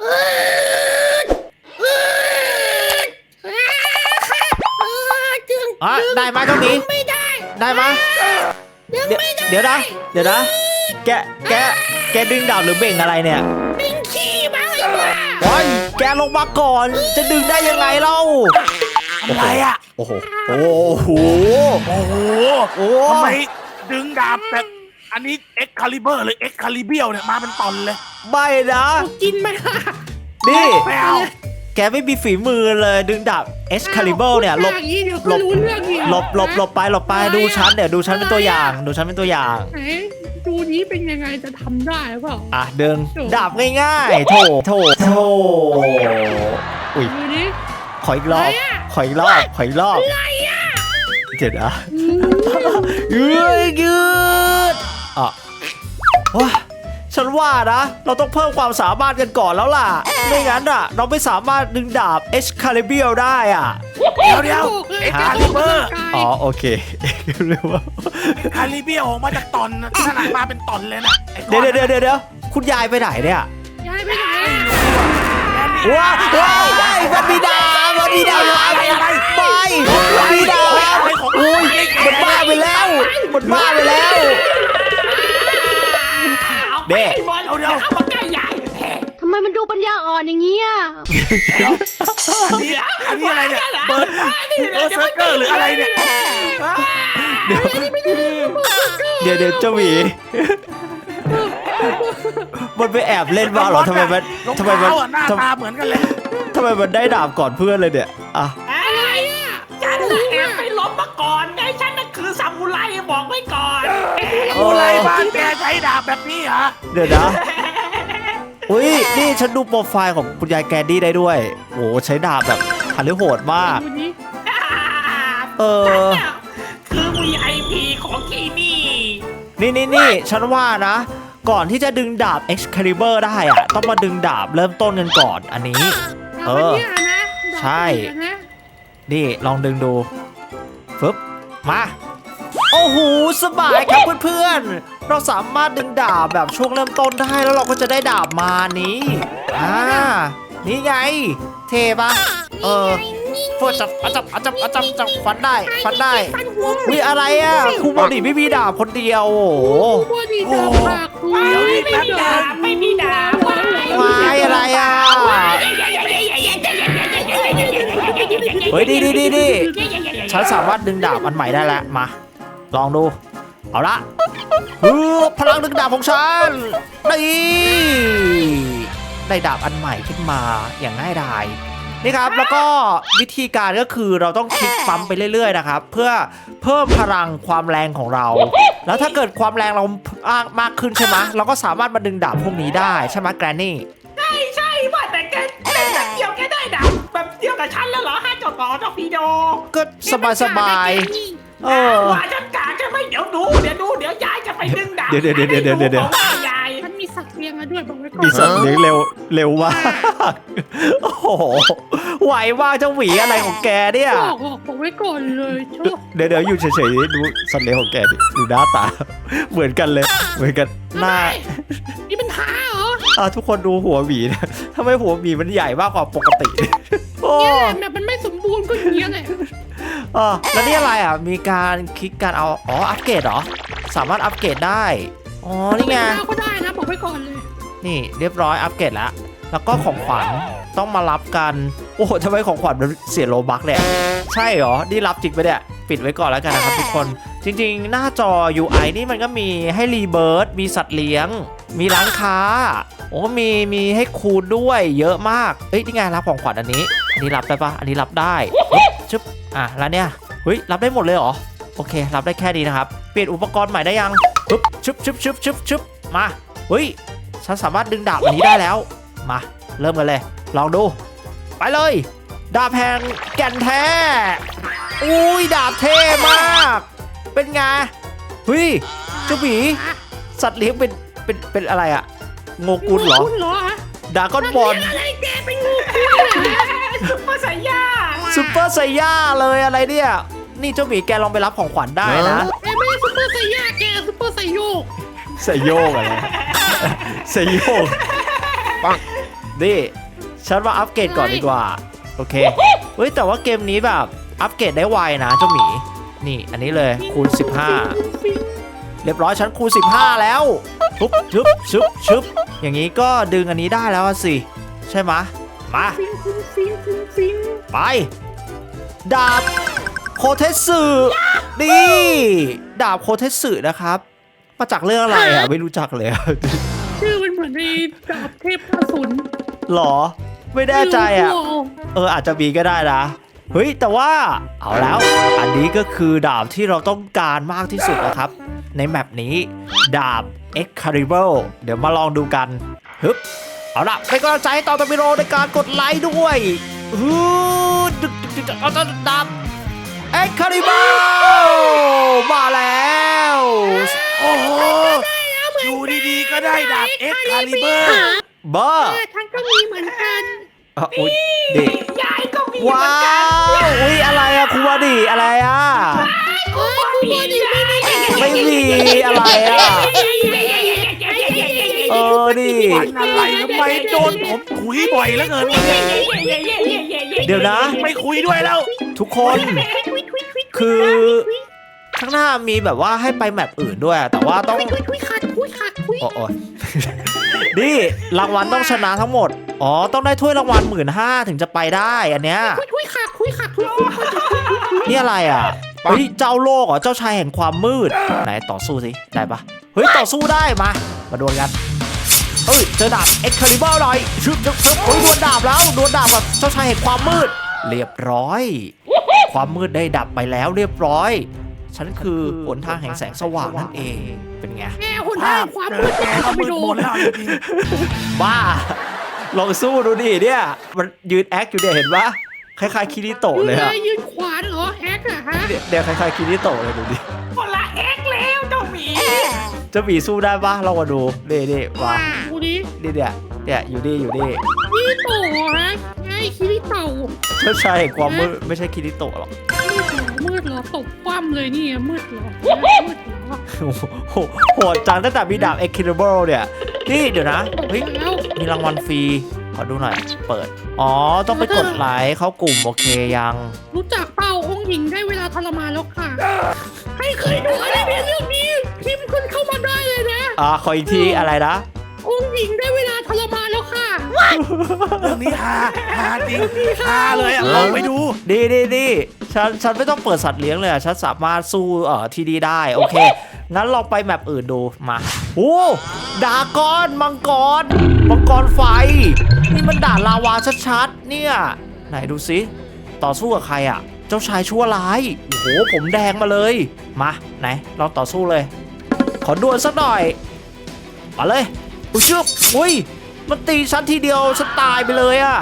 เออเอได้ไหมเจ้าหมีไม่ได้ได้ไหมดึงเดี๋ยวไม่ได้เดี๋ยวนะเดี๋ยวนะแกแกแกดึงดาบหรือเบ่งอะไรเนี่ยดึงขี้บ้างไอ้บ้าโอ้ยแกลงมาก่อนจะดึงได้ยังไงเล่าอะไรอะโอ้โหโอ้โหโอ้โหโอ้ทำไมดึงดาบแบบอันนี้เอ็กคาลิเบอร์หรือเอ็กคาลิเบียวเนี่ยมาเป็นตอนเลย ไม่นะเอากินไหมล่ะนี่ ไม่เอาแกไม่มีฝีมือเลยดึงดาบ Excalibur เนี่ยหลบอย่างนี้เดี๋ยวหลก็บรู้เรื่องอีกหลบหลบหลบไปหลบไปอะไรดูฉันอะเดี๋ยวดูฉันเป็นตัวอย่าง ดูฉันเป็นตัวอย่าง ไหนดูนี้เป็นยังไงจะทำได้เปล่า อะดึงโถ่ ดาบง่ายๆ โถโถโถ อุ้ยดูนี้ ขออีกรอบ อะไรอะ ขออีกรอบ ขออีกรอบอะไรอะเดี๋ยวนะอืมยืดยืดอะว้า ฉันว่านะ เราต้องเพิ่มความสามารถกันก่อนแล้วล่ะ ไม่งั้นอะ เราไม่สามารถดึงดาบ Excalibur ได้อะ เดี๋ยวเดี๋ยวบอกลเอ็กคาลิเบอร์อ๋อ โอเคเรียกว่าคาลิเบียวออกมาจากตอนนะขนาดมาเป็นตอนเลยนะไอ้ก้เดี๋อยวนเดี๋ยวเดี๋ยวเดี๋ยวคุณยายไปไหนเนี่ยยายไปไหนอะว้าวว้าวว้าวมันมีดาบมันมีดาบอะไรอะไรไม่มันมีดาบอุ้ยมันบ้าไปแล้วมันบ้าไปแล้ว เด็กไอ้บอลเดี๋ยวเดี๋ยวเอามาใกล้ยายทำไมมันดูปัญญาอ่อนอย่างนี้อะอันนี้อันนี้อะไรเนี่ยเบิร์ดเออร์เซอร์เกอร์หรืออะไรเนี่ยเดี๋ยวเดี๋ยวเจ้าหมีมันไปแอบเล่นมาเหรอทำไมมันรองทำไมมันเท้าอะหน้าทำตาเหมือนกันเลยทำไมมันได้ดาบก่อนเพื่อนเลยเนี่ยอะ บอกไว้ก่อนอะไรบ้านแกใช้ดาบแบบนี้เหรอเดี๋ยวนะอุ้ยนี่ฉันดูโปรไฟล์ของคุณยายแกนดี้ได้ด้วยโอ้ใช้ดาบแบบหันหรือโหดมาก ดูนี้เออ คือ VIP ของที่นี่ นี่นี่นี่ฉันว่านะ ก่อนที่จะดึงดาบ Excalibur ได้อะต้องมาดึงดาบเริ่มต้นกันก่อนอันนี้ เออาไปเนี่ยนะใช่ดาบเนี่ยนะนี่ลองดึงดูฟึบมา โอ้โหสบายครับเพื่อนๆ เราสามารถดึงดาบแบบช่วงเริ่มต้นได้แล้วเราก็จะได้ดาบมานี้อ่านี่ไง เท่ปะเออฟดจับอะจับอะจับอะจับจับฟันได้ฟันได้ฟันหัวมีอะไรอะครูบอดีไม่มีดาบคนเดียว โอ้โหบัวดีดาบปากคุยเดี๋ยวนี้แป๊บดาบไม่มีดาบวายอะไรอะเฮ้ยดีดีดีดีฉันสามารถดึงดาบอันใหม่ได้แล้วมา ลองดู เอาละฮึบพลังดึงดาบของฉันนี่ได้ดาบอันใหม่ขึ้นมาอย่างง่ายดายนี่ครับแล้วก็วิธีการก็คือเราต้องคลิกปั๊มไปเรื่อยๆนะครับ เพื่อเพิ่มพลังความแรงของเรา แล้วถ้าเกิดความแรงเรามากมากขึ้นใช่ไหมเราก็สามารถมาดึงดาบพวกนี้ได้ใช่ไหมแกรนนี่ใช่ใช่ว่าแต่แกเล่นแบบเดียวแกได้ดาบแบบเดียวกับฉันแล้วเหรอฮะเจ้าต่อเจ้าพีโดก็สบายสบายๆ เออ ว่าฉันกาจะไม่เดี๋ยวดูเดี๋ยวดูเดี๋ยวยายจะไปดึงดาบเดี๋ยวเดี๋ยวเดี๋ยวเดี๋ยวเดี๋ยวเดี๋ยว ของว่ายายมันมีสัตว์เลี้ยงมาด้วยบอกไว้ก่อนมีสัตว์เลี้ยงเร็วเร็วมากโอ้โหไหวมากเจ้าหวีอะไรของแกเนี่ย บอกบอกบอกไว้ก่อนเลยโชคเดี๋ยวเดี๋ยวอยู่เฉยๆดูสัตว์เลี้ยงของแกดิดูหน้าตา เหมือนกันเลย เหมือนกันหน้านี่เป็นท้าเหรออะทุกคนดูหัวหวีนะทำไมหัวหวีมันใหญ่มากกว่าปกติ โอ้ เนี่ยแหละแบบมันไม่สมบูรณ์ก็อย่างเงี้ยแหละ อะแล้วนี่อะไรอะ มีการคลิกการเอา อ๋อ อัปเกรดเหรอ สามารถอัปเกรดได้ อ๋อ นี่ไงเอาก็ได้นะบอกไว้ก่อนเลย นี่เรียบร้อยอัปเกรดแล้ว แล้วก็ของขวัญต้องมารับกัน โอ้โหทำไมของขวัญมันเสียโลบักเนี่ย ใช่เหรอ นี่รับจริงไปะเนี่ย ปิดไว้ก่อนแล้วกันนะครับทุกคน จริง ๆ หน้าจอ UI นี่มันก็มีให้รีเบิร์ดมีสัตว์เลี้ยง มีร้านค้า โอ้ มี มีให้คูณด้วย เยอะมาก เอ้ย นี่ไงรับของขวัญอันนี้ อันนี้รับได้ปะอันนี้รับได้ปึ๊บชึบอะแล้วเนี่ยเฮ้ยรับได้หมดเลยเหรอโอเค รับได้แค่นี้นะครับเปลี่ยนอุปกรณ์ใหม่ได้ยังปึ๊บชึบชึบชึบชึบชึบมาเฮ้ยฉันสามารถดึงดาบอันนี้ได้แล้วมาเริ่มกันเลย ลองดู ไปเลย ดาบแห่งแก่นแท้อุ้ยดาบเท่มาก เป็นไงเฮ้ยเจ้าหมีสัตว์เลี้ยงเป็นเป็นเป็นอะไรอะโงกุลเหรอคุณเหรอฮะดากอนบอลอะไรแกเป็นงูคุณ เหรอซุปเปอร์ไซย่าซูเปอร์ไซย่าเลยอะไรเนี่ย นี่เจ้าหมีแกลองไปรับของขวัญได้นะแกไม่ใช่ซุปเปอร์ไซย่าแกซุปเปอร์ไซโยกใส่โยกอะไรใส่โยกปังนี่ฉันมาอัปเกรดก่อนดีกว่า โอเค เฮ้ยแต่ว่าเกมนี้แบบ อัปเกรดได้ไวนะเจ้าหมี นี่อันนี้เลยคูณ 15 เรียบร้อยฉันคูณ 15 แล้วปุ๊บชึบชึบชึบอย่างนี้ก็ดึงอันนี้ได้แล้วอะสิ ใช่ไหมะ มา ไป ดาบโคเทสึนี่ ดาบโคเทสึนะครับ มาจากเรื่องอะไรอะ ไม่รู้จักเลยอะชื่อมันเหมือนในดาบเทพอสูรหรอ ไม่แน่ใจอะไม่รู้เอออาจจะมีก็ได้นะ เฮ้ย แต่ว่าเอาแล้ว อันนี้ก็คือดาบที่เราต้องการมากที่สุดนะครับ ในแมปนี้ ดาบ Excalibur เดี๋ยวมาลองดูกันฮึบ เอาล่ะเป็นกำลังใจให้ต่อตามิโรในการกดไลค์ด้วยฮึดดึกดึกดึกเอาตาดาบ Excalibur มาแล้วโอ้โหอยู่ดีๆก็ได้ดาบเอ็กคาลิเบอร์บ้าแต่ฉันก็มีเหมือนกันอะอุ๊ยดิยายก็มีเหมืว้าอนกันวอุ้ยอะไรอะครูวาดิอะไรอะโอ้ยกูบอดีไม่มีไม่มีอะไรอะ เออดิวันอะไรทำไมโดนผมคุยบ่อยแล้วเกินวันนี้เดี๋ยวนะ ไม่คุยด้วยแล้ว ทุกคน คือข้างหน้ามีแบบว่าให้ไปแมปอื่นด้วย แต่ว่าต้องคุยคุยขัดคุยขัดคุยโอ้โอยนี่รางวัลต้องชนะทั้งหมด อ๋อ ต้องได้ถ้วยรางวัลหมื่นห้าถึงจะไปได้อันเนี้ยคุยคุยขัดคุยขัดคุยคุยขัดนี่อะไรอะเฮ้ยเจ้าโลกเหรอเจ้าชายแห่งความมืด ไหนต่อสู้สิ ได้ปะเฮ้ย ต่อสู้ได้มา มาดวลกัน เฮ้ยเจอดาบเอ็กคาลิเบอร์หน่อยชึบชึบชึบเฮ้ยดวลดาบแล้วดวลดาบกับเจ้าชายแห่งความมืด เรียบร้อย ความมืดได้ดับไปแล้วเรียบร้อย ฉันคือหนทางแห่งแสงสว่างนั่นเอง เป็นไงแกหุ่นภาได้พความเจมือดแกแกก็ก็มืไม่ดโดหมดนแล้วจริงบ้า ลองสู้ดูดิเนี่ย มันยืนแอคอยู่เนี่ยเห็นปะคล้ายๆคิริโตะยืเลยนอะได้ยืนขวานเหรอแฮกอะฮะเดี๋ยวเดี๋ยวคล้ายๆคิริโตะเลยดูดิคนละเอ็กแล้วเจ้าหมีเจะมีสู้ได้ปะเรามาดูเด่เด่มา ดูดินี่เนี่ยเนี่ยอยู่นี่อยู่นี่นี่โตฮะไงคิริเต่าเจ้าชายแห่งความมืดไม่ใช่คิริโตะหรอกมืดเหรอมืดเหรอตบคว่ำเลยนี่มืดเหรอมืดเหรอโอ้โหโหดจังตั้งแต่มีดาบเอ็กคิริเบิลเนี่ยนี่เดี๋ยวนะเฮ้ยแล้วมีรางวัลฟรีขอดูหน่อย เปิด อ๋อ ต้องไปกดไลค์เข้ากลุ่มโอเคยัง รู้จักเป้าองค์หญิงได้เวลาทรมานแล้วค่ะใครเคยดูอะไรในเรื่องนี้พิมพ์ขึ้นเข้ามาได้เลยนะ อ่าขออีกทีอะไรนะ เรื่องนี้ฮาฮาจริงฮาเลยอะลองไปดู ดีดีดีฉันฉันไม่ต้องเปิดสัตว์เลี้ยงเลยอะฉันสามารถสู้เอ่อที่ดีได้ โอเค งั้นลองไปแมปอื่นดูมาโอ้ดากอนมังกรมังกรไฟ นี่มันด่านลาวาชัดๆเนี่ย ไหนดูสิต่อสู้กับใครอะ เจ้าชายชั่วร้ายโอ้โหผมแดงมาเลย มาไหนลองต่อสู้เลย ขอดวลสักหน่อยมาเลยอุ้ยชึบอุ้ย มันตีฉันทีเดียวฉันตายไปเลยอะ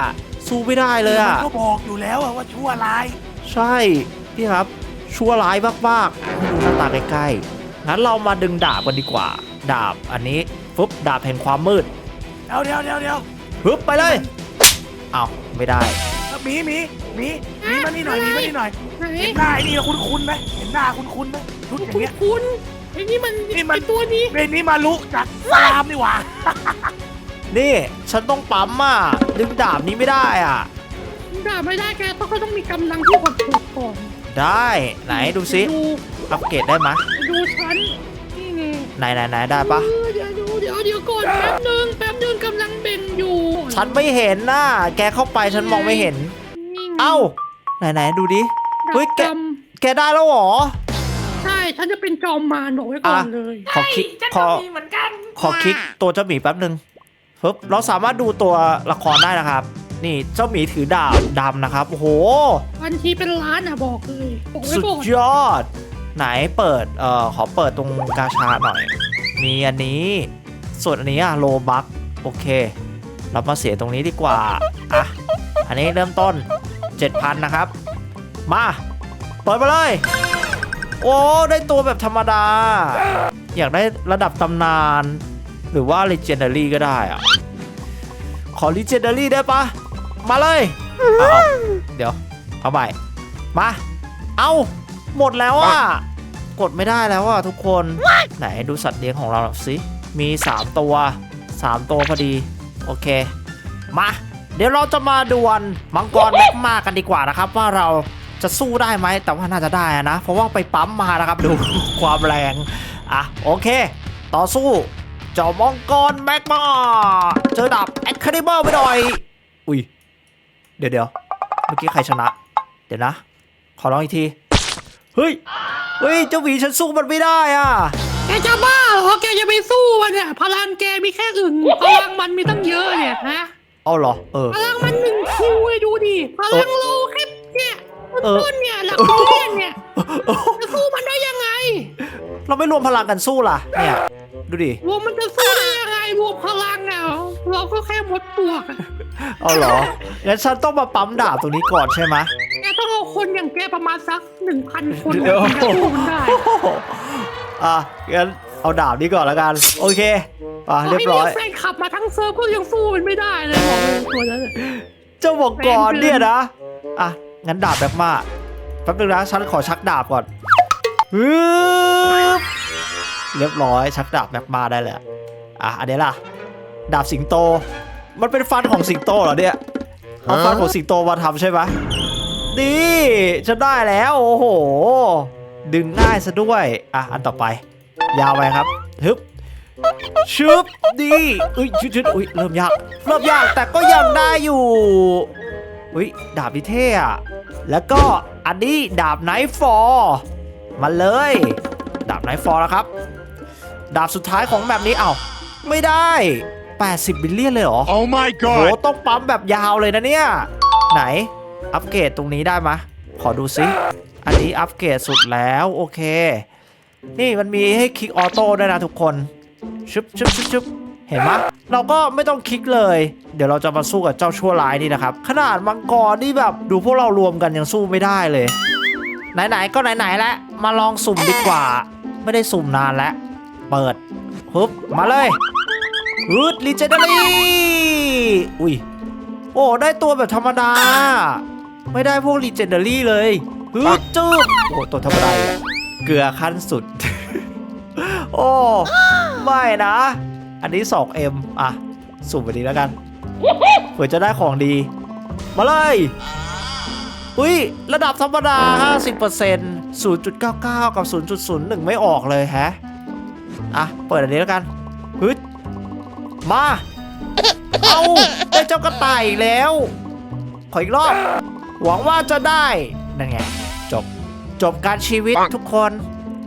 สู้ไม่ได้เลยอะมันก็บอกอยู่แล้วอะว่าชั่วร้าย ใช่พี่ครับชั่วร้ายมากๆให้ดูหน้าตาใกล้ๆงั้นเรามาดึงดาบกันดีกว่า ดาบอันนี้ฟึบดาบแห่งความมืดเดี๋ยวเดี๋ยวเดี๋ยวเดี๋ยวฟึบไปเลยเอาไม่ได้หมีหมีหมีหมีมานี่หน่อยหมีมานี่หน่อยไหนเห็นหน้าไอ้นี่คุ้นคุ้นๆไหมเห็นหน้าคุ้นคุ้นๆไหมชุดอย่างคุณเงี้ยคุณไอ้นี่มันนี่มันไอ้ตัวนี้เรนนี้มาลุจากสลามนี่หว่า นี่ฉันต้องปั๊มอะดึงดาบนี้ไม่ได้อะ ด่าไม่ได้แกต้องเขาต้องมีกำลังที่กดถูกก่อนได้ไหนดูซิดูอัปเกรดได้ไหมยดูฉันนี่ไงไหนไหนไหนได้ปะเออเดี๋ยวดูเดี๋ยวเดี๋ยวก่อนแป๊บนึงแป๊บนึงกำลังเบ่งอยู่ฉันไม่เห็นน่ะแกเข้าไปฉันมองไม่เห็น นี่ไงเอ้า ไหนไหนดูดิ เฮ้ยแก ดับจแกได้แล้วเหรอำใช่ฉันจะเป็นจอมมารบอกไว้ก่อนอะ เลย ขอคลิกฉันขก็อมีเหมือนกันขอคลิกตัวเจ้าหมีแป๊บหนึ่ง ปึ๊บเราสามารถดูตัวละครได้นะครับ นี่เจ้าหมีถือดาบดำนะครับ โอ้โห วันทีเป็นล้านอะบอกเลยบอกไว้สุดก่อนยอด ไหนเปิด เอ่อ ขอเปิดตรงกาชาหน่อย มีอันนี้ ส่วนอันนี้อะโลบักโอเค เรามาเสียตรงนี้ดีกว่า อะ อันนี้เริ่มต้น 7,000 นะครับ มา เปิดมาเลย โอ้ ได้ตัวแบบธรรมดา อยากได้ระดับตำนาน หรือว่า Legendary ก็ได้อะขอ Legendary ได้ปะมาเลยเอาเอาเดี๋ยวเอาใหม่มา เอาหมดแล้วอะ กดไม่ได้แล้วอะทุกคน ไหนดูสัตว์เลี้ยงของเราหน่อยสิ มี 3 ตัว 3 ตัวพอดี โอเค มา เดี๋ยวเราจะมาดวลมังกรแมกมากันดีกว่านะครับ ว่าเราจะสู้ได้ไหม แต่ว่าน่าจะได้นะ เพราะว่าไปปั๊มมานะครับ ดูความแรง อะ โอเค ต่อสู้ เจ้ามังกรแมกมาเจอดับแอคคาเดเบิลไปหน่อย อุ้ย เดี๋ยวเดี๋ยวเมื่อกี้ใครชนะ เดี๋ยวนะ ขอลองอีกที เฮ้ย เฮ้ย เจ้าหวีฉันสู้มันไม่ได้อะ แกจะบ้าเหรอแกจะไปสู้มันเนี่ย พลังแกมีแค่อึ่งพลังมันมีตั้งเยอะเนี่ยฮะเอาเหรอ เออ พลังมันหนึ่งคิวเลยดูดิพลังโลแค่เนี่ยเออต้นๆเนี่ยหลักเลียนเนี่ยจะสู้มันได้ยังไง เราไม่รวมพลังกันสู้ล่ะเนี่ย ดูดิรวมมันจะสู้ได้ยังไงรวมพลังอะเราก็แค่มดปลวกอะเอาเหรอ งั้นฉันต้องมาปั๊มดาบตรงนี้ก่อนใช่ไหมแกต้องเอาคนอย่างแกประมาณสักหนึ่งพันคนเดี๋ยวถึงจะสู้มันได้อะ งั้นเอาดาบนี้ก่อนแล้วกัน โอเคอะเรียบร้อยไแฟนขับมาทั้งเซิร์ฟก็ยังสู้มันไม่ได้เลยบอกเลยตัวนั้นอะ เจ้าบอกก่อนเนี่ยนะ อะ งั้นดาบแบบมาแป๊บนึงนะฉันขอชักดาบก่อนฮึบ เรียบร้อย ชักดาบแบบมาได้เลยอะอะอันนี้ล่ะ ดาบสิงโต มันเป็นฟันของสิงโตเหรอเนี่ยเอาฟันของสิงโตมาทำใช่ไหมนี่ฉันได้แล้วโอ้โห ดึงง่ายซะด้วย อะ อันต่อไป ยาวไปครับฮึบชึบดีอุ้ยชุดชุดอุ้ยเริ่มยากเริ่มยากแต่ก็ยังได้อยู่อุ้ยดาบนิเท่อะแล้วก็อันนี้ดาบไนท์ฟอร์มาเลย ดาบไนท์ฟอร์แล้วครับ ดาบสุดท้ายของแบบนี้เอ้าไม่ได้ 80บิลเลียนเลยเหรอ Oh my โห god ต้องปั๊มแบบยาวเลยนะเนี่ย ไหน อัปเกรดตรงนี้ได้ไหมะ ขอดูซิอันนี้อัปเกรดสุดแล้วโอเค นี่มันมีให้คลิกออโต้ด้วยนะทุกคนชึบชึบชึบชึบเห็นไหมะ เราก็ไม่ต้องคลิกเลย เดี๋ยวเราจะมาสู้กับเจ้าชั่วร้ายนี่นะครับ ขนาดมังกรนี่แบบดูพวกเรารวมกันยังสู้ไม่ได้เลย ไหนๆก็ไหนๆแล้วมาลองสุ่มดีกว่า ไม่ได้สุ่มนานแล้ว เปิดฮึบมาเลยรูดลีเจนดารีอุ้ยโอ้ได้ตัวแบบธรรมดา ไม่ได้พวกลีเจนดารี่เลยฮึดจืบโอ้ตัวธรรมดาอีกแล้วเกลือขั้นสุด โอ้ไม่นะ อันนี้ 2M อะ สุ่มไปดีแล้วกันเผื่อจะได้ของดี มาเลยอุ้ย ระดับธรรมดา 50% 0.99 กับ 0.01 ไม่ออกเลยแฮะ อะ เปิดอันนี้แล้วกันฮึดมา เอาได้เจ้ากระต่ายอีกแล้ว ขออีกรอบ หวังว่าจะได้ นั่นไง จบ จบการชีวิตทุกคน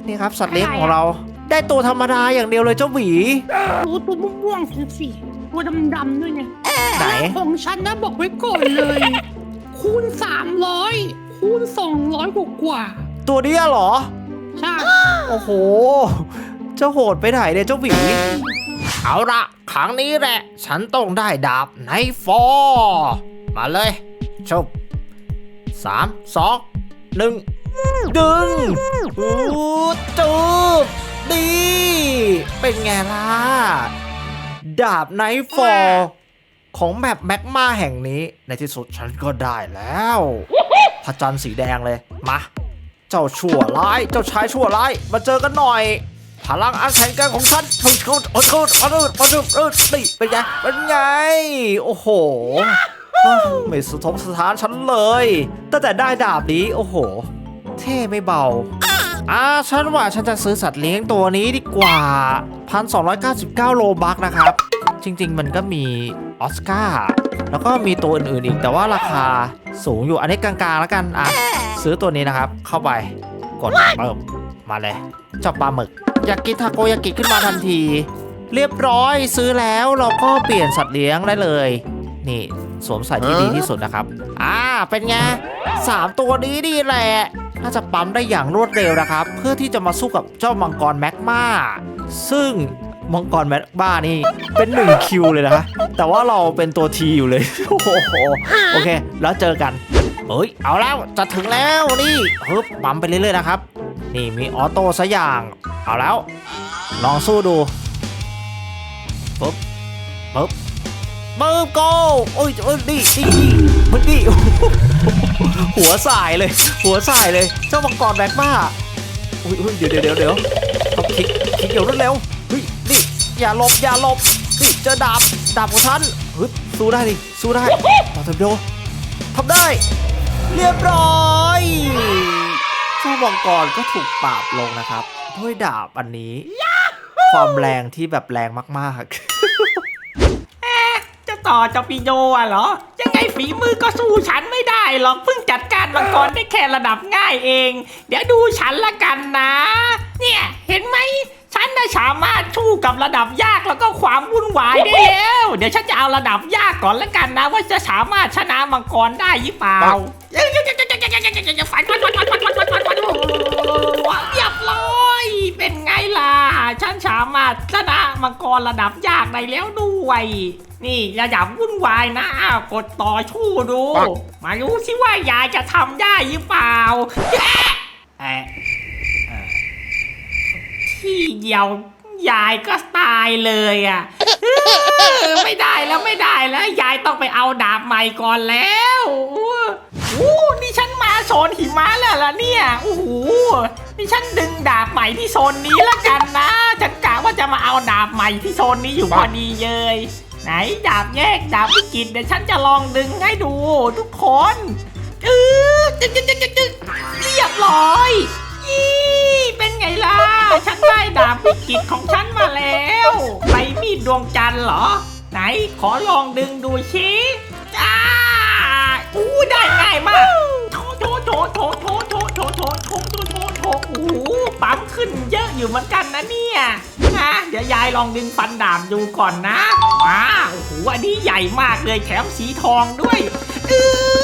นี่ครับ สัตว์เลี้ยงของเรา ได้ตัวธรรมดาอย่างเดียวเลยเจ้าหวีตัวตัวม่วงๆสิสิตัวดำๆด้วยเนี่ยไหน ของฉันนะบอกไว้ก่อนเลย คูณสามร้อยคูณสองร้อยกว่าตัวเนี้ยเหรอ ๆใช่ โอ้โห เจ้าโหดไปไหนเนี่ยเจ้าหวีเอาละครั้งนี้แหละ ฉันต้องได้ดาบไนฟอร์มาเลยชบสามสองหนึ่งดึงอูจูบดีเป็นไงล่ะ ดาบไนฟอร์ของแมปแมกมาแห่งนี้ ในที่สุดฉันก็ได้แล้วพระจันทร์สีแดงเลย มา เจ้าชั่วร้าย เจ้าชายชั่วร้าย มาเจอกันหน่อย พลังอันแข็งแกร่งของฉันเขาเขาเขาเขาเขาเขาเขานี่เป็นไงเป็นไง โอ้โหไม่สะทกสถานฉันเลย ตั้งแต่ได้ดาบนี้ โอ้โห เท่ไม่เบาอ่าฉันว่าฉันจะซื้อสัตว์เลี้ยงตัวนี้ดีกว่า 1,299 โลบักนะครับ จริง ๆ มันก็มีออสการ์แล้วก็มีตัวอื่น ๆ อีก แต่ว่าราคาสูงอยู่อันนี้กลาง ๆ แล้วกัน อะ ซื้อตัวนี้นะครับ เข้าไป กดเปิม มาเลยเจับปลาหมึก อยากกินทาโกยากิขึ้นมาทันที เรียบร้อยซื้อแล้วเราก็เปลี่ยนสัตว์เลี้ยงได้เลย นี่สวมใส่ที่ดีที่สุดนะครับ อ่า เป็นไงสามตัวนี้ดีแหละ น่าจะปั๊มได้อย่างรวดเร็วนะครับ เพื่อที่จะมาสู้กับเจ้ามังกรแม็กมาซึ่งมังกรแม็กมานี่เป็นหนึ่งคิวเลยนะคะแต่ว่าเราเป็นตัวทีอยู่เลย โอ้โห โอเค แล้วเจอกัน เฮ้ย เอาแล้ว จะถึงแล้วนี่ฮึบปั๊มไปเรื่อยๆนะครับ นี่มีออโต้ซะอย่าง เอาแล้ว ลองสู้ดูปึ๊บปึ๊บปึ๊บโก้โอ้ยเอ้ยนี่นี่มันนี่หัวสายเลย หัวสายเลย เจ้ามังกรแบ็กมาอุ้ยอุ้ยเดี๋ยวเดี๋ยวเดี๋ยวเดี๋ยวต้องคลิกคิกเดี๋ยวรวดเร็วเฮ้ยนี่อย่าหลบอย่าหลบนี่เจอดาบดาบของฉันฮึบสู้ได้ดิสู้ได้ต่อเทอร์โดทำได้ เรียบร้อย สู้มังกรก็ถูกปราบลงนะครับ ด้วยดาบอันนี้ ความแรงที่แบบแรงมากๆจะต่อจอปีโดอะเหรอ ยังไงฝีมือก็สู้ฉันไม่ได้หรอกเพิ่งจัดการมังกรได้แค่ระดับง่ายเอง เดี๋ยวดูฉันละกันนะ เนี่ยเห็นไหมฉันน่ะสามารถสู้กับระดับยากแล้วก็ความวุ่นวายได้แล้ว เดี๋ยวฉันจะเอาระดับยากก่อนละกันนะ ว่าจะสามารถชนะมังกรได้หรือเปล่า ฟันฟันฟันฟันฟันฟันฟันฟันฟันเรียบร้อย เป็นไงล่ะ ฉันสามารถชนะมังกรระดับยากได้แล้วด้วย นี่ระดับวุ่นวายนะ กดต่อชู่ดู มาดูสิว่ายายจะทำได้หรือเปล่าแอะที่เดียวยายก็ตายเลยอะไม่ได้แล้วไม่ได้แล้ว ยายต้องไปเอาดาบใหม่ก่อนแล้ว อู้นี่ฉันมาโซนหิมะแล้วล่ะเนี่ยโอ้โหนี่ฉันดึงดาบใหม่ที่โซนนี้ละกันนะฉันกะว่าจะมาเอาดาบใหม่ที่โซนนี้อยู่พอดีเลย ไหนดาบแยกดาบวิกิตเดี๋ยวฉันจะลองดึงให้ดู ทุกคนเออจึ๊กจึ๊กจึ๊กจึ๊กจึ๊กเรียบร้อยยี่เป็นไงล่ะ ฉันได้ดาบวิกิตของฉันมาแล้วใบมีดดวงจันทร์เหรอ ไหนขอลองดึงดูชิจ้า อู้ได้ง่ายมากโถโถโถโถโถโถโถโถโถโถโถโถโอ้โหปั๊มขึ้นเยอะอยู่เหมือนกันนะเนี่ยนะเดี๋ยวยายลองดึงฟันดาบดูก่อนนะมาโอ้โหอันนี้ใหญ่มากเลยแถมสีทองด้วยเอ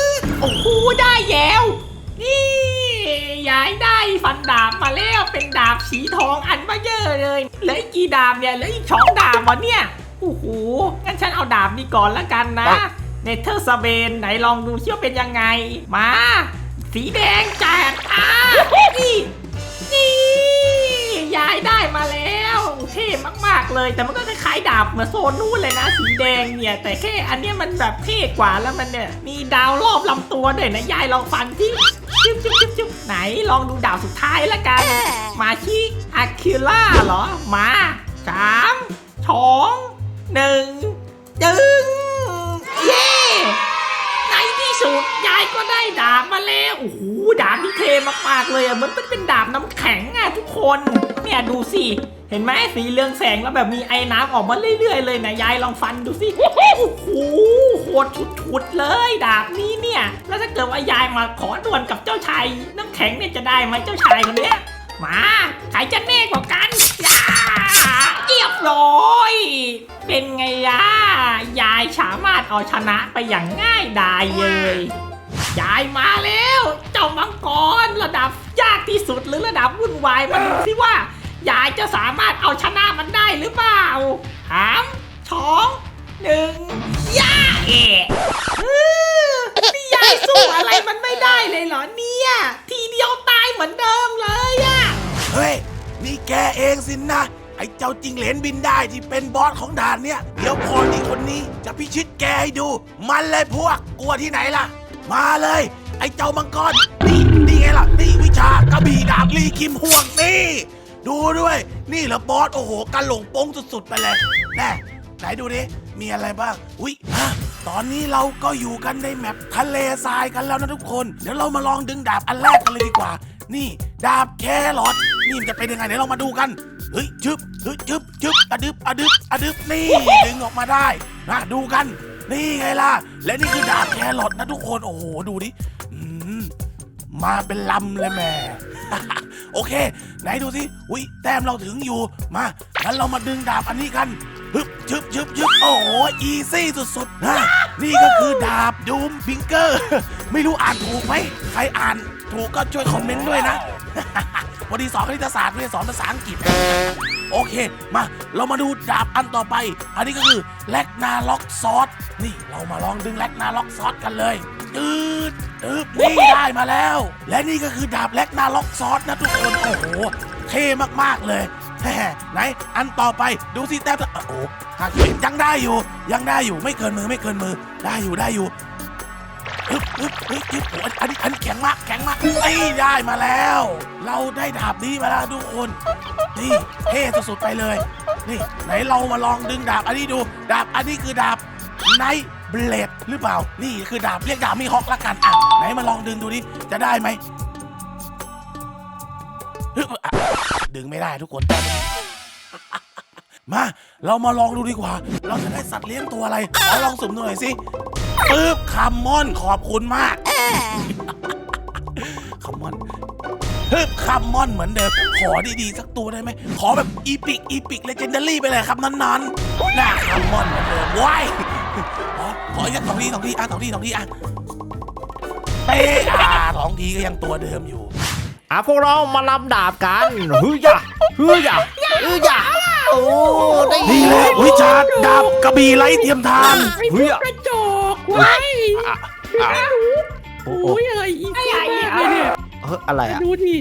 อโอ้โหได้แล้วนี่ยายได้ฟันดาบมาแล้วเป็นดาบสีทองอันมาเยอะเลยเหลืออีกกี่ดาบเนี่ยเหลืออีกสองดาบวะเนี่ยโอ้โหงั้นฉันเอาดาบนี้ก่อนละกันนะ เนเธอร์สเบนไหนลองดูเชี่ยวเป็นยังไง มา สีแดงแจัดอะนี่นี่ยายได้มาแล้วเท่มากๆเลย แต่มันก็คล้ายๆดาบเหมือนโซนนู้นเลยนะ สีแดงเนี่ย แต่แค่อันเนี้ยมันแบบเท่กว่าแล้วมันเนี่ย มีดาวรอบลำตัวด้วยนะยายลองฟันที่จุ๊บจุ๊บจุ๊บจุ๊บไหนลองดูดาวสุดท้ายละกัน มาชิอะคิล่าเหรอ มาสามสองหนึ่งจึง ด้ดาบมาแล้วโอ้โหดาบที่เทมากๆเลยอะมันเป็นดาบน้ำแข็งอะทุกคนเนี่ยดูสิเห็นไหมสีเรืองแสงแล้วแบบมีไอ้น้ำออกมาเรื่อยๆเลยนะยายลองฟันดูสิโอ้โหโหดชุดๆเลยดาบนี้เนี่ย แล้วถ้าเกิดว่ายายมาขอดวลกับเจ้าชายน้ำแข็งเนี่ยจะได้ไหมเจ้าชายคนเนี้ยมาใครจะแน่กว่ากันยาเรียบร้อย เป็นไงล่ะยายสามารถเอาชนะไปอย่างง่ายดายเลย ยายมาแล้ว เจ้ามังกรระดับยากที่สุดหรือระดับวุ่นวายมาดูสิว่ายายจะสามารถเอาชนะมันได้หรือเปล่าสามสองหนึ่งย่าเอะนี่ยายสู้อะไรมันไม่ได้เลยเหรอเนี่ย ทีเดียวตายเหมือนเดิมเลยอะเฮ้ย นี่แกเองสินะไอ้เจ้าจิงเหลนบินได้ที่เป็นบอสของด่านเนี่ย เดี๋ยวพอนี่คนนี้จะพิชิตแกให้ดู มันเลยพวกกลัวที่ไหนล่ะ มาเลย ไอ้เจ้ามังกร นี่นี่ไงล่ะ นี่วิชากระบี่ดาบลีคิมห่วงนี่ ดูด้วย นี่เหรอบอส โอ้โหกันหลงโป้งสุดๆไปเลยแน่ไหนดูดิ มีอะไรบ้าง อุ๊ยฮะตอนนี้เราก็อยู่กันในแมปทะเลทรายกันแล้วนะทุกคน เดี๋ยวเรามาลองดึงดาบอันแรกกันเลยดีกว่า นี่ ดาบแครอทนี่มันจะเป็นยังไงเดี๋ยวเรามาดูกัน เฮ้ยชึบเฮ้ยชึบชึบอะดึบอะดึบอะดึบนี่ ดึงออกมาได้นะดูกัน นี่ไงล่ะ และนี่คือดาบแครอทนะทุกคน โอ้โห ดูดิมาเป็นลำเลยแม่โอเค ไหนดูสิอุ้ยแต้มเราถึงอยู่ มางั้นเรามาดึงดาบอันนี้กันฮึบชึบชึบชึบโอ้โห อีซี่สุดๆนะนี่ก็คือดาบดูมฟิงเกอร์ ไม่รู้อ่านถูกไหม ใครอ่านถูกก็ช่วยคอมเมนต์ด้วยนะพอดีสอนคณิตศาสตร์ไม่ได้สอนภาษาอังกฤษ โอเค มา เรามาดูดาบอันต่อไป อันนี้ก็คือแลกนาล็อกซอส นี่เรามาลองดึงแลกนาล็อกซอสกันเลยตืดตืดนี่ได้มาแล้ว และนี่ก็คือดาบแลกนาล็อกซอสนะทุกคนโอ้โหเท่มากๆเลยแหมไหนอันต่อไปดูสิแต้มโอ้โหหาสิบเอ็ดยังได้อยู่ ยังได้อยู่ไม่เกินมือไม่เกินมือได้อยู่ได้อยู่ฮึบฮึบฮึบฮึบโอ้อันอันนี้อันนี้แข็งมากแข็งมากไอ้ได้มาแล้ว เราได้ดาบนี้มาแล้วทุกคน นี่เท่สุดๆไปเลย นี่ไหนเรามาลองดึงดาบอันนี้ดู ดาบอันนี้คือดาบ ไนเบลดหรือเปล่า นี่คือดาบเรียกดาบมีฮอกละกันอะไหนมาลองดึงดูดิ จะได้ไหมดึงไม่ได้ทุกคน มา เรามาลองดูดีกว่า เราจะได้สัตว์เลี้ยงตัวอะไรขอลองสุ่มหน่อยสิปึ๊บคัมมอนขอบคุณมากคัมมอนฮึบคัมมอนเหมือนเดิม ขอดีๆ สักตัวได้ไหม ขอแบบอีพิกอีพิกเลเจนดารี่ไปเลยครับนั้นๆหน้าคัมมอนเหมือนเดิมว้าย ขอขออีกสักสองทีสองทีอะสองทีสองทีอะเป๊ะอะสองทีก็ยังตัวเดิมอยู่ อะพวกเรามาลำดาบกันฮือยะฮือยะฮือยะโอ้ได้นี่แหละวิชาดาบกระบี่ไร้เทียมทาน ไอ้พวกกระจอกไว้อะไม่อะรู้โอ้โหโอ้ยอะไรอีกมากเลยเนี่ยเฮ้ยอะไรอะดูดิ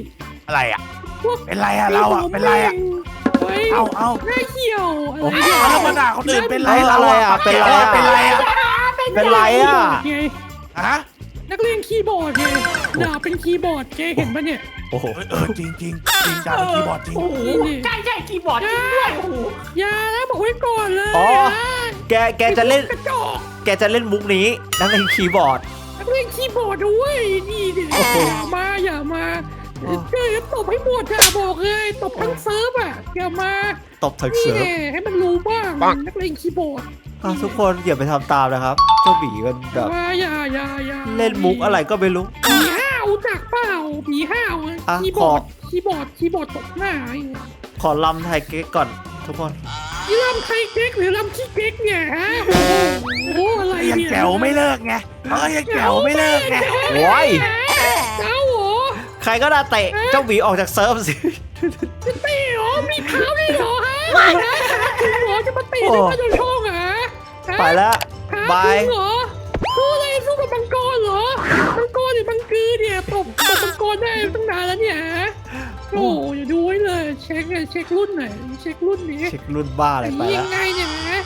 อะไรอะ พวกเป็นไรอะเราอะ เป็นไรอะ เฮ้ยเอาเอาหน้าเหี่ยวอะไรเอาเนี่ยแล้วมาด่าคนอื่นเป็นไรเอ้ยเราอะไรอะ เป็นไรอะ เป็นไรอะเป็นไรอะไงฮะนักเรียนคีย์บอร์ดไงด่าเป็นคีย์บอร์ดแกเห็นปะเนี่ย โอ้โห เออเออจริงจริงจริงจ้าคีย์บอร์ดจริง โอ้โหใช่ใช่คีย์บอร์ดจริงด้วยโอ้โหอย่านะบอกไว้ก่อนเลยอ๋อ นะแกแกจะเล่นไอ้พวกกระจอกแกจะเล่นมุกนี้นักเล่นคีย์บอร์ด นักเรียนคีย์บอร์ดด้วยนี่เดี๋ยวโอ้โห อย่ามาอย่ามาโอ้เจอตบให้หมดอะบอกเลยตบทั้งเซิร์ฟอะอย่ามาตบทั้งนี่เสือแน่ให้มันรู้บ้างนักเรียนคีย์บอร์ด อะทุกคนอย่าไปทำตามนะครับเจ้าหมีมันแบบว่าอย่าอย่าอย่าเล่นมุกอะไรก็ไม่รู้ ผีห้าวจากเปล่าผีห้าวอะคีย์บอร์ดขอ คีย์บอร์ดคีย์บอร์ดตบหน้าไอ้ขอลำไทยเก๊กก่อน ทุกคนนี่ลำไทยเก๊กหรือลำขี้เก๊กเนี่ยฮะโอ้โหอะไรยังเนี่ยแจ๋วไม่เลิกไงเออยังแจ๋วไม่เลิกไงโอ้ยเจ้าเหรอใครก็ได้เตะเจ้าหมีออกจากเซิร์ฟสิ จะเตะเหรอมีเท้าด้วยเหรอฮะฮะจริงเหรอจะมาเตะได้มาโดนช่องเหรอฮะ ไปแล้วฮะบายจริงเหรอสู้อะไรสู้กับมังกรเหรอมังกรหรือมังกือเนี่ยตบตบมังกรได้ตั้งนานแล้วเนี่ยฮะโอ้อย่าดูไว้เลยเช็คเลยเช็ครุ่นหน่อยเช็ครุ่นนี้เช็ครุ่นบ้าอะไรไปยัแล้วงไงเนี่ยฮะ